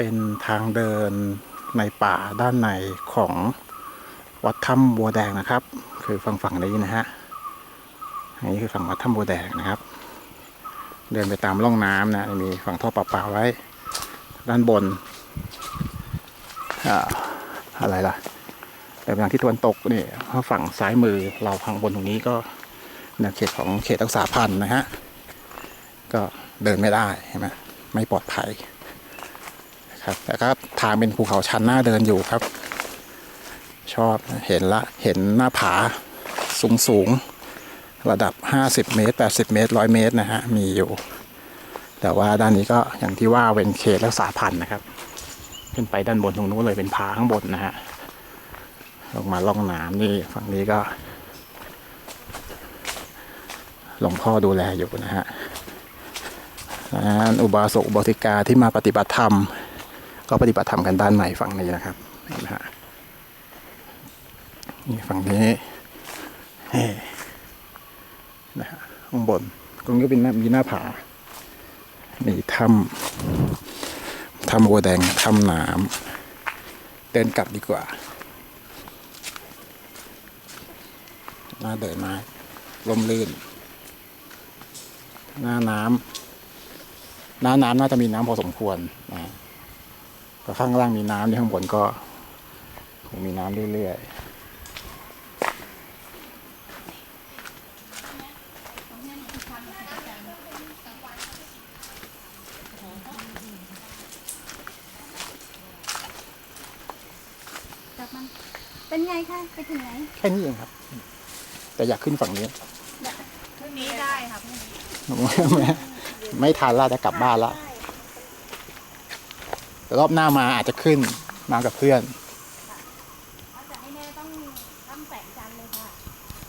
เป็นทางเดินในป่าด้านในของวัดถ้ำบัวแดงนะครับ คือฝั่งฝั่งนี้นะฮะอันนี้คือฝั่งวัดถ้ำบัวแดงนะครับ เดินไปตามร่องน้ำนะมีฝั่งท่อประปาไว้ ด้านบนอ่าอะไรล่ะไปทางที่ตะวันตกนี่ฝั่งซ้ายมือเราข้างบนตรงนี้ก็แนเขตของเขตรักษาพันธุ์นะฮะก็เดินไม่ได้ใช่ไหมไม่ปลอดภัย ครับ แต่ก็ทางเป็นภูเขาชันหน้าเดินอยู่ครับ ชอบเห็นละเห็นหน้าผาสูงสูงระดับ 50 เมตร 80 เมตร 100 เมตรนะฮะ มีอยู่ แต่ว่าด้านนี้ก็อย่างที่ว่าเป็นเขตรักษาพันธุ์นะครับ ขึ้นไปด้านบนตรงนู้นเลยเป็นผาข้างบนนะฮะ ลงมาล่องน้ำนี่ฝั่งนี้ก็หลวงพ่อดูแลอยู่นะฮะนะอุบาสกอุบาสิกาที่มาปฏิบัติธรรม ก็ปฏิบัติธรรมกันด้านในฝั่งนี้นะครับเห็นไหมฮะนี่ฝั่งนี้เฮ้นะฮะข้างบนตรงนี้ก็เป็นน้ามีหน้าผามีถ้ำถ้ำบัวแดงถ้ำน้ำเดินกลับดีกว่าน่าเดินมากลมลื่น หน้าน้ำหน้าน้ำน่าจะมีน้ำพอสมควรนะ แต่ข้างล่างมีน้ำที่ข้างบนก็คงมีน้ำเรื่อยจับมันเป็นไงคะ ไปถึงไหน ๆแค่นี้เองครับ แต่อยากขึ้นฝั่งนี้ พรุ่งนี้ได้ค่ะพรุ่งนี้ ไม่ไม่ทันแล้วจะกลับบ้านแล้วแต่ รอบหน้ามาอาจจะขึ้นมากับเพื่อน